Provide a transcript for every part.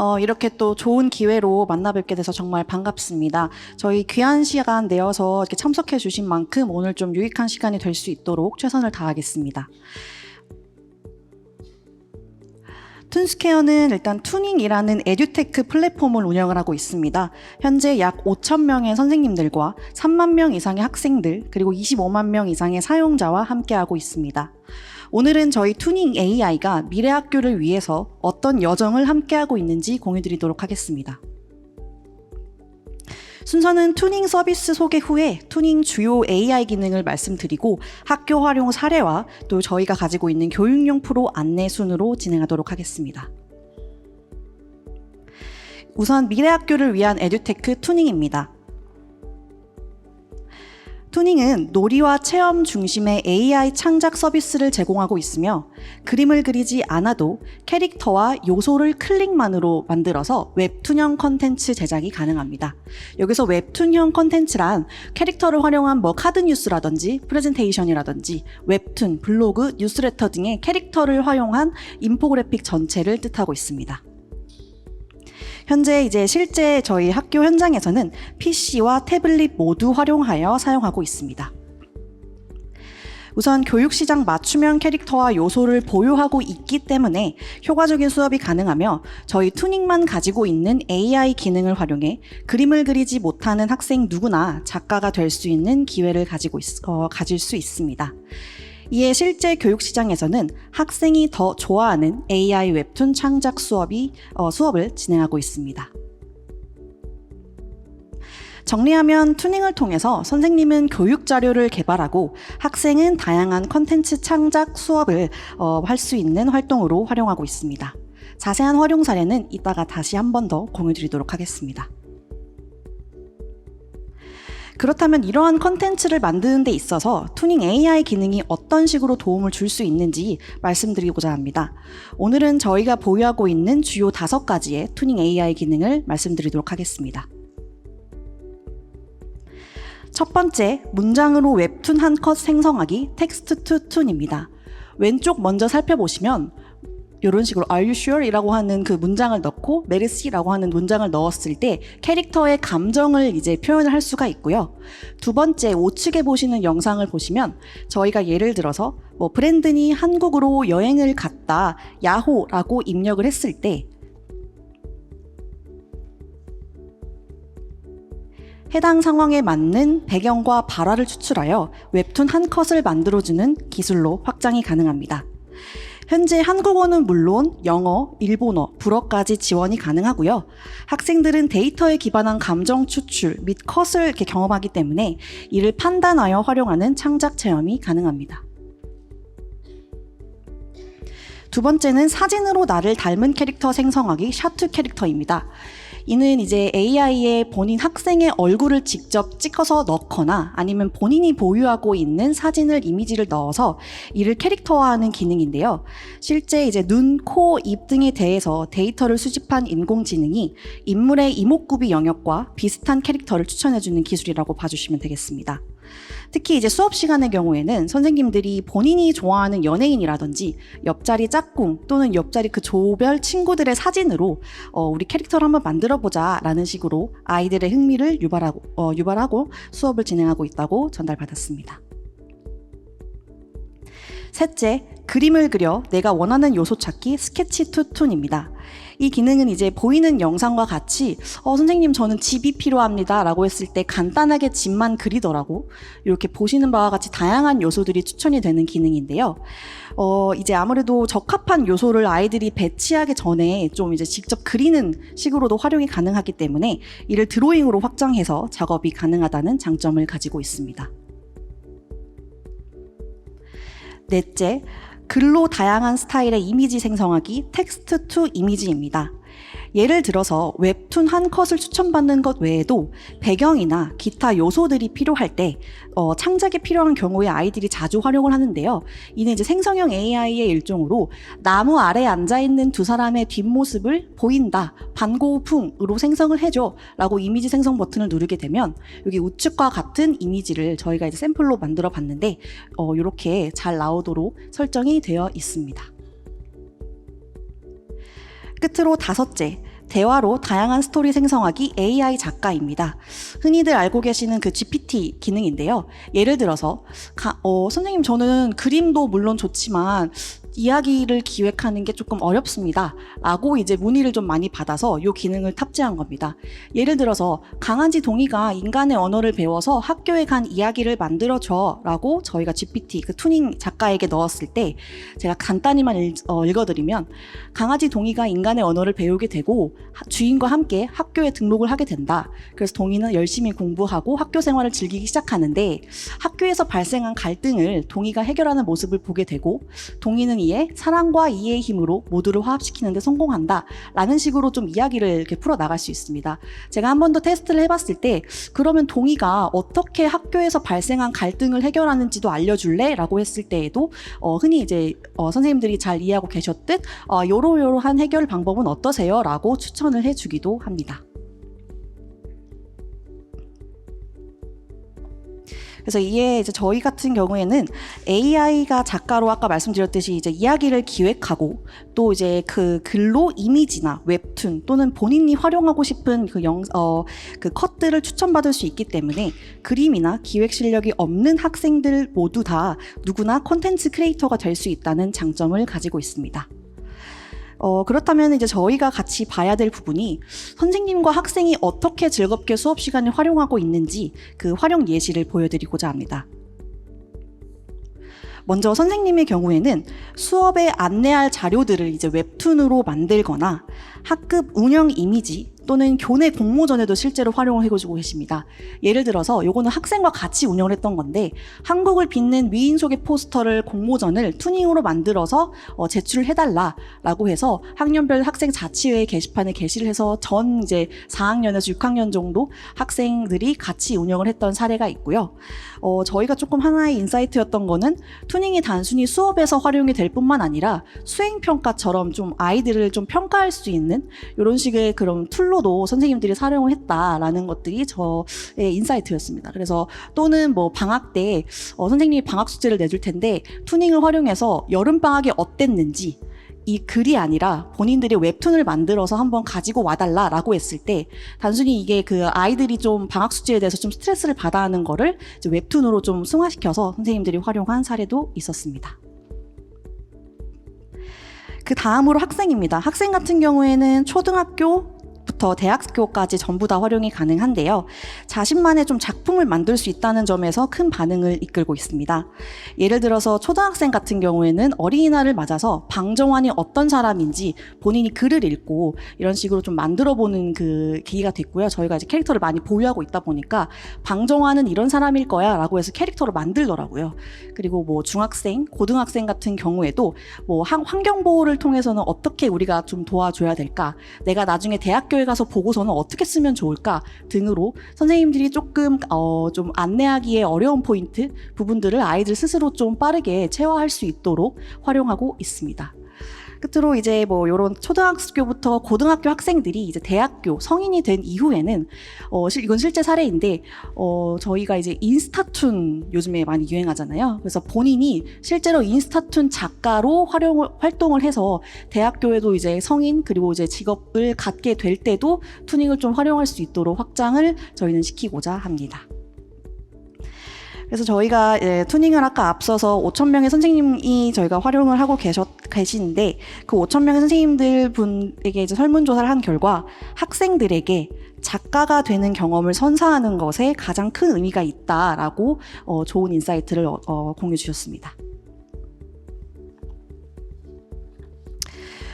어, 이렇게 또 좋은 기회로 만나 뵙게 돼서 정말 반갑습니다. 저희 귀한 시간 내어서 이렇게 참석해 주신 만큼 오늘 좀 유익한 시간이 될 수 있도록 최선을 다하겠습니다. 툰스케어는 일단 투닝이라는 에듀테크 플랫폼을 운영을 하고 있습니다. 현재 약 5천 명의 선생님들과 3만 명 이상의 학생들 그리고 25만 명 이상의 사용자와 함께하고 있습니다. 오늘은 저희 투닝 AI가 미래 학교를 위해서 어떤 여정을 함께하고 있는지 공유드리도록 하겠습니다. 순서는 투닝 서비스 소개 후에 투닝 주요 AI 기능을 말씀드리고 학교 활용 사례와 또 저희가 가지고 있는 교육용 프로 안내 순으로 진행하도록 하겠습니다. 우선 미래 학교를 위한 에듀테크 투닝입니다. 투닝은 놀이와 체험 중심의 AI 창작 서비스를 제공하고 있으며 그림을 그리지 않아도 캐릭터와 요소를 클릭만으로 만들어서 웹툰형 컨텐츠 제작이 가능합니다. 여기서 웹툰형 컨텐츠란 캐릭터를 활용한 뭐 카드 뉴스라든지 프레젠테이션이라든지 웹툰, 블로그, 뉴스레터 등의 캐릭터를 활용한 인포그래픽 전체를 뜻하고 있습니다. 현재 이제 실제 저희 학교 현장에서는 PC와 태블릿 모두 활용하여 사용하고 있습니다. 우선 교육시장 맞춤형 캐릭터와 요소를 보유하고 있기 때문에 효과적인 수업이 가능하며 저희 투닝만 가지고 있는 AI 기능을 활용해 그림을 그리지 못하는 학생 누구나 작가가 될 수 있는 기회를 가지고 있, 어, 가질 수 있습니다. 이에 실제 교육 시장에서는 학생이 더 좋아하는 AI 웹툰 창작 수업이 어, 수업을 진행하고 있습니다. 정리하면 투닝을 통해서 선생님은 교육 자료를 개발하고 학생은 다양한 컨텐츠 창작 수업을 어, 할 수 있는 활동으로 활용하고 있습니다. 자세한 활용 사례는 이따가 다시 한 번 더 공유 드리도록 하겠습니다. 그렇다면 이러한 컨텐츠를 만드는 데 있어서 투닝 AI 기능이 어떤 식으로 도움을 줄 수 있는지 말씀드리고자 합니다. 오늘은 저희가 보유하고 있는 주요 다섯 가지의 투닝 AI 기능을 말씀드리도록 하겠습니다. 첫 번째, 문장으로 웹툰 한 컷 생성하기 텍스트 투 툰입니다. 왼쪽 먼저 살펴보시면 이런 식으로 Are you sure? 이라고 하는 그 문장을 넣고 메르시라고 하는 문장을 넣었을 때 캐릭터의 감정을 이제 표현을 할 수가 있고요. 두 번째 우측에 보시는 영상을 보시면 저희가 예를 들어서 뭐 브랜든이 한국으로 여행을 갔다 야호라고 입력을 했을 때 해당 상황에 맞는 배경과 발화를 추출하여 웹툰 한 컷을 만들어주는 기술로 확장이 가능합니다. 현재 한국어는 물론 영어, 일본어, 불어까지 지원이 가능하고요. 학생들은 데이터에 기반한 감정 추출 및 컷을 이렇게 경험하기 때문에 이를 판단하여 활용하는 창작 체험이 가능합니다. 두 번째는 사진으로 나를 닮은 캐릭터 생성하기 샤투 캐릭터입니다. 이는 이제 AI에 본인 학생의 얼굴을 직접 찍어서 넣거나 아니면 본인이 보유하고 있는 사진을 이미지를 넣어서 이를 캐릭터화하는 기능인데요. 실제 이제 눈, 코, 입 등에 대해서 데이터를 수집한 인공지능이 인물의 이목구비 영역과 비슷한 캐릭터를 추천해주는 기술이라고 봐주시면 되겠습니다. 특히 이제 수업 시간의 경우에는 선생님들이 본인이 좋아하는 연예인이라든지 옆자리 짝꿍 또는 옆자리 그 조별 친구들의 사진으로 어, 우리 캐릭터를 한번 만들어 보자라는 식으로 아이들의 흥미를 유발하고 어, 유발하고 수업을 진행하고 있다고 전달받았습니다. 셋째, 그림을 그려 내가 원하는 요소 찾기 스케치 투툰입니다. 이 기능은 이제 보이는 영상과 같이 어, 선생님 저는 집이 필요합니다 라고 했을 때 간단하게 집만 그리더라고 이렇게 보시는 바와 같이 다양한 요소들이 추천이 되는 기능인데요. 어, 이제 아무래도 적합한 요소를 아이들이 배치하기 전에 좀 이제 직접 그리는 식으로도 활용이 가능하기 때문에 이를 드로잉으로 확장해서 작업이 가능하다는 장점을 가지고 있습니다. 넷째, 글로 다양한 스타일의 이미지 생성하기 텍스트 투 이미지입니다. 예를 들어서 웹툰 한 컷을 추천받는 것 외에도 배경이나 기타 요소들이 필요할 때 어, 창작이 필요한 경우에 아이들이 자주 활용을 하는데요. 이는 이제 생성형 AI의 일종으로 나무 아래 앉아 있는 두 사람의 뒷모습을 보인다 반고풍으로 생성을 해줘라고 이미지 생성 버튼을 누르게 되면 여기 우측과 같은 이미지를 저희가 이제 샘플로 만들어 봤는데 어, 이렇게 잘 나오도록 설정이 되어 있습니다. 끝으로 다섯째, 대화로 다양한 스토리 생성하기 AI 작가입니다. 흔히들 알고 계시는 그 GPT 기능인데요. 예를 들어서 가- 어, 선생님 저는 그림도 물론 좋지만 이야기를 기획하는 게 조금 어렵습니다. 라고 이제 문의를 좀 많이 받아서 이 기능을 탑재한 겁니다. 예를 들어서 강아지 동이가 인간의 언어를 배워서 학교에 간 이야기를 만들어줘 라고 저희가 GPT 그 투닝 작가에게 넣었을 때 제가 간단히만 읽, 어, 읽어드리면 강아지 동이가 인간의 언어를 배우게 되고 하- 주인과 함께 학교에 등록을 하게 된다. 그래서 동이는 열심히 공부하고 학교 생활을 즐기기 시작하는데 학교에서 발생한 갈등을 동이가 해결하는 모습을 보게 되고 동이는 이에 사랑과 이해의 힘으로 모두를 화합시키는 데 성공한다. 라는 식으로 좀 이야기를 이렇게 풀어 나갈 수 있습니다. 제가 한 번 더 테스트를 해봤을 때 그러면 동이가 어떻게 학교에서 발생한 갈등을 해결하는지도 알려줄래? 라고 했을 때에도 어, 흔히 이제 어, 선생님들이 잘 이해하고 계셨듯 어, 요러요러한 해결 방법은 어떠세요? 라고 추천을 해주기도 합니다. 그래서 이에 이제 저희 같은 경우에는 AI가 작가로 아까 말씀드렸듯이 이제 이야기를 기획하고 또 이제 그 글로 이미지나 웹툰 또는 본인이 활용하고 싶은 그 영, 어, 그 컷들을 추천받을 수 있기 때문에 그림이나 기획 실력이 없는 학생들 모두 다 누구나 콘텐츠 크리에이터가 될 수 있다는 장점을 가지고 있습니다. 어, 그렇다면 이제 저희가 같이 봐야 될 부분이 선생님과 학생이 어떻게 즐겁게 수업 시간을 활용하고 있는지 그 활용 예시를 보여드리고자 합니다. 먼저 선생님의 경우에는 수업에 안내할 자료들을 이제 웹툰으로 만들거나 학급 운영 이미지 또는 교내 공모전에도 실제로 활용을 해주고 계십니다. 예를 들어서 요거는 학생과 같이 운영을 했던 건데 한국을 빛낸 위인 소개 포스터를 공모전을 투닝으로 만들어서 어, 제출을 해달라라고 해서 학년별 학생 자치회 게시판에 게시를 해서 전 이제 4학년에서 6학년 정도 학생들이 같이 운영을 했던 사례가 있고요. 어, 저희가 조금 하나의 인사이트였던 거는 투닝이 단순히 수업에서 활용이 될 뿐만 아니라 수행 평가처럼 좀 아이들을 좀 평가할 수 있는 이런 식의 그런 툴로 도 선생님들이 사용을 했다라는 것들이 저의 인사이트였습니다. 그래서 또는 뭐 방학 때 어, 선생님이 방학 숙제를 내줄 텐데 투닝을 활용해서 여름 방학이 어땠는지 이 글이 아니라 본인들이 웹툰을 만들어서 한번 가지고 와달라라고 했을 때 단순히 이게 그 아이들이 좀 방학 숙제에 대해서 좀 스트레스를 받아 하는 거를 웹툰으로 좀 승화시켜서 선생님들이 활용한 사례도 있었습니다. 그 다음으로 학생입니다. 학생 같은 경우에는 초등학교 부터 대학교까지 전부 다 활용이 가능한데요. 자신만의 좀 작품을 만들 수 있다는 점에서 큰 반응을 이끌고 있습니다. 예를 들어서 초등학생 같은 경우에는 어린이날을 맞아서 방정환이 어떤 사람인지 본인이 글을 읽고 이런 식으로 좀 만들어 보는 그 계기가 됐고요. 저희가 이제 캐릭터를 많이 보유하고 있다 보니까 방정환은 이런 사람일 거야 라고 해서 캐릭터를 만들더라고요. 그리고 뭐 중학생, 고등학생 같은 경우에도 뭐 환- 환경 보호를 통해서는 어떻게 우리가 좀 도와줘야 될까? 내가 나중에 대학교에 가서 보고서는 어떻게 쓰면 좋을까? 등으로 선생님들이 조금 어, 좀 안내하기에 어려운 포인트 부분들을 아이들 스스로 좀 빠르게 체화할 수 있도록 활용하고 있습니다. 끝으로 이제 뭐 이런 초등학교부터 고등학교 학생들이 이제 대학교 성인이 된 이후에는 어 실- 이건 실제 사례인데 어 저희가 이제 인스타툰 요즘에 많이 유행하잖아요. 그래서 본인이 실제로 인스타툰 작가로 활용을 활동을 해서 대학교에도 이제 성인 그리고 이제 직업을 갖게 될 때도 투닝을 좀 활용할 수 있도록 확장을 저희는 시키고자 합니다. 그래서 저희가 예, 투닝을 아까 앞서서 5천 명의 선생님이 저희가 활용을 하고 계셨 계시는데 그 5천 명의 선생님들 분에게 이제 설문조사를 한 결과 학생들에게 작가가 되는 경험을 선사하는 것에 가장 큰 의미가 있다라고 어, 좋은 인사이트를 어, 어, 공유 주셨습니다.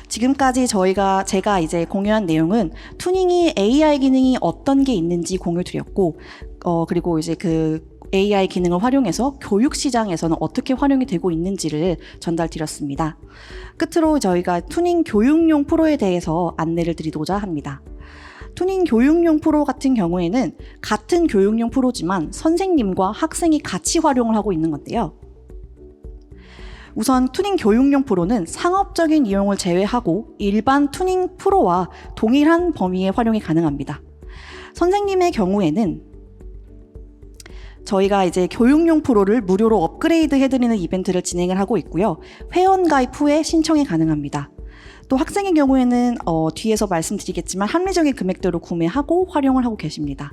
지금까지 저희가 제가 이제 공유한 내용은 투닝이 AI 기능이 어떤 게 있는지 공유 드렸고 어 그리고 이제 그 AI 기능을 활용해서 교육 시장에서는 어떻게 활용이 되고 있는지를 전달 드렸습니다. 끝으로 저희가 투닝 교육용 프로에 대해서 안내를 드리고자 합니다. 투닝 교육용 프로 같은 경우에는 같은 교육용 프로지만 선생님과 학생이 같이 활용을 하고 있는 건데요. 우선 투닝 교육용 프로는 상업적인 이용을 제외하고 일반 투닝 프로와 동일한 범위의 활용이 가능합니다. 선생님의 경우에는 저희가 이제 교육용 프로를 무료로 업그레이드 해드리는 이벤트를 진행을 하고 있고요. 회원 가입 후에 신청이 가능합니다. 또 학생의 경우에는 어, 뒤에서 말씀드리겠지만 합리적인 금액대로 구매하고 활용을 하고 계십니다.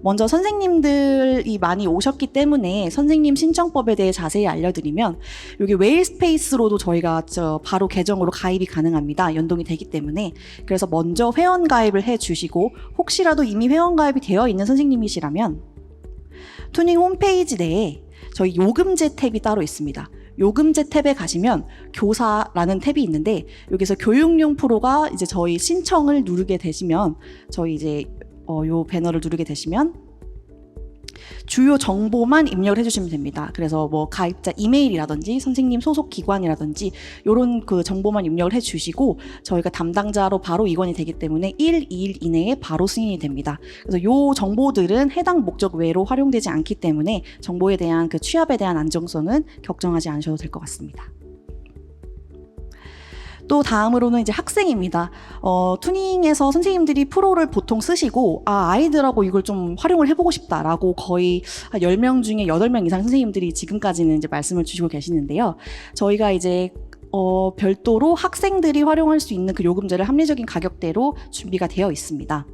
먼저 선생님들이 많이 오셨기 때문에 선생님 신청법에 대해 자세히 알려드리면 여기 웨일 스페이스로도 저희가 저 바로 계정으로 가입이 가능합니다. 연동이 되기 때문에 그래서 먼저 회원 가입을 해주시고 혹시라도 이미 회원 가입이 되어 있는 선생님이시라면 투닝 홈페이지 내에 저희 요금제 탭이 따로 있습니다. 요금제 탭에 가시면 교사라는 탭이 있는데 여기서 교육용 프로가 이제 저희 신청을 누르게 되시면 저희 이제 어, 요 배너를 누르게 되시면 주요 정보만 입력을 해주시면 됩니다. 그래서 뭐 가입자 이메일이라든지 선생님 소속 기관이라든지 이런 그 정보만 입력을 해주시고 저희가 담당자로 바로 이관이 되기 때문에 1, 2일 이내에 바로 승인이 됩니다. 그래서 요 정보들은 해당 목적 외로 활용되지 않기 때문에 정보에 대한 그 취합에 대한 안정성은 걱정하지 않으셔도 될 것 같습니다. 또 다음으로는 이제 학생입니다. 어, 투닝에서 선생님들이 프로를 보통 쓰시고, 아, 아이들하고 이걸 좀 활용을 해보고 싶다라고 거의 한 10명 중에 8명 이상 선생님들이 지금까지는 이제 말씀을 주시고 계시는데요. 저희가 이제 어, 별도로 학생들이 활용할 수 있는 그 요금제를 합리적인 가격대로 준비가 되어 있습니다.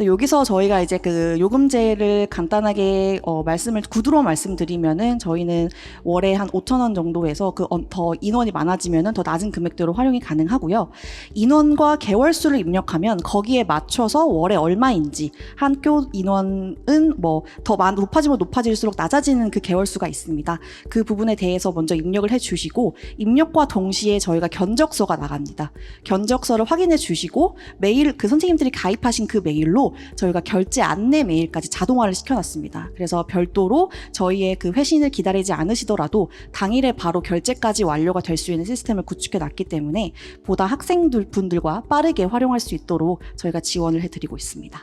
그래서 여기서 저희가 이제 그 요금제를 간단하게 어, 말씀을 구두로 말씀드리면은 저희는 월에 한 5천 원 정도에서 그 더 인원이 많아지면은 더 낮은 금액대로 활용이 가능하고요. 인원과 개월 수를 입력하면 거기에 맞춰서 월에 얼마인지 학교 인원은 뭐 더 높아지면 높아질수록 낮아지는 그 개월 수가 있습니다. 그 부분에 대해서 먼저 입력을 해 주시고 입력과 동시에 저희가 견적서가 나갑니다. 견적서를 확인해 주시고 메일 그 선생님들이 가입하신 그 메일 로 저희가 결제 안내 메일까지 자동화를 시켜놨습니다. 그래서 별도로 저희의 그 회신을 기다리지 않으시더라도 당일에 바로 결제까지 완료가 될 수 있는 시스템을 구축해 놨기 때문에 보다 학생들 분들과 빠르게 활용할 수 있도록 저희가 지원을 해드리고 있습니다.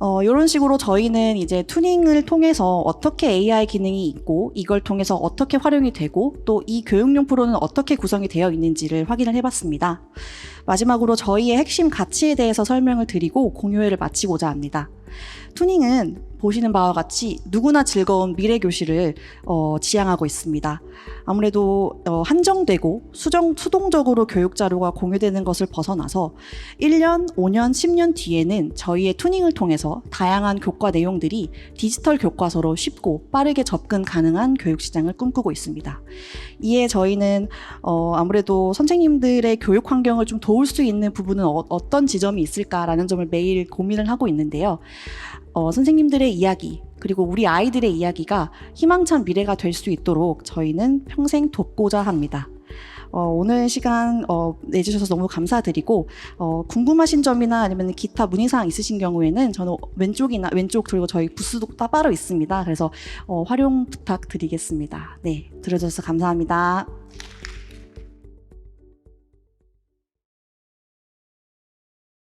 어, 이런 식으로 저희는 이제 투닝을 통해서 어떻게 AI 기능이 있고 이걸 통해서 어떻게 활용이 되고 또 이 교육용 프로는 어떻게 구성이 되어 있는지를 확인을 해봤습니다. 마지막으로 저희의 핵심 가치에 대해서 설명을 드리고 공유회를 마치고자 합니다. 투닝은 보시는 바와 같이 누구나 즐거운 미래 교실을 어, 지향하고 있습니다. 아무래도 어, 한정되고 수정, 수동적으로 교육 자료가 공유되는 것을 벗어나서 1년, 5년, 10년 뒤에는 저희의 투닝을 통해서 다양한 교과 내용들이 디지털 교과서로 쉽고 빠르게 접근 가능한 교육 시장을 꿈꾸고 있습니다. 이에 저희는 어, 아무래도 선생님들의 교육 환경을 좀 도울 수 있는 부분은 어, 어떤 지점이 있을까라는 점을 매일 고민을 하고 있는데요. 어, 선생님들의 이야기 그리고 우리 아이들의 이야기가 희망찬 미래가 될 수 있도록 저희는 평생 돕고자 합니다. 어, 오늘 시간 어, 내주셔서 너무 감사드리고 어, 궁금하신 점이나 아니면 기타 문의사항 있으신 경우에는 저는 왼쪽이나 왼쪽 그리고 저희 부스도 따로 있습니다. 그래서 어, 활용 부탁드리겠습니다. 네, 들어주셔서 감사합니다.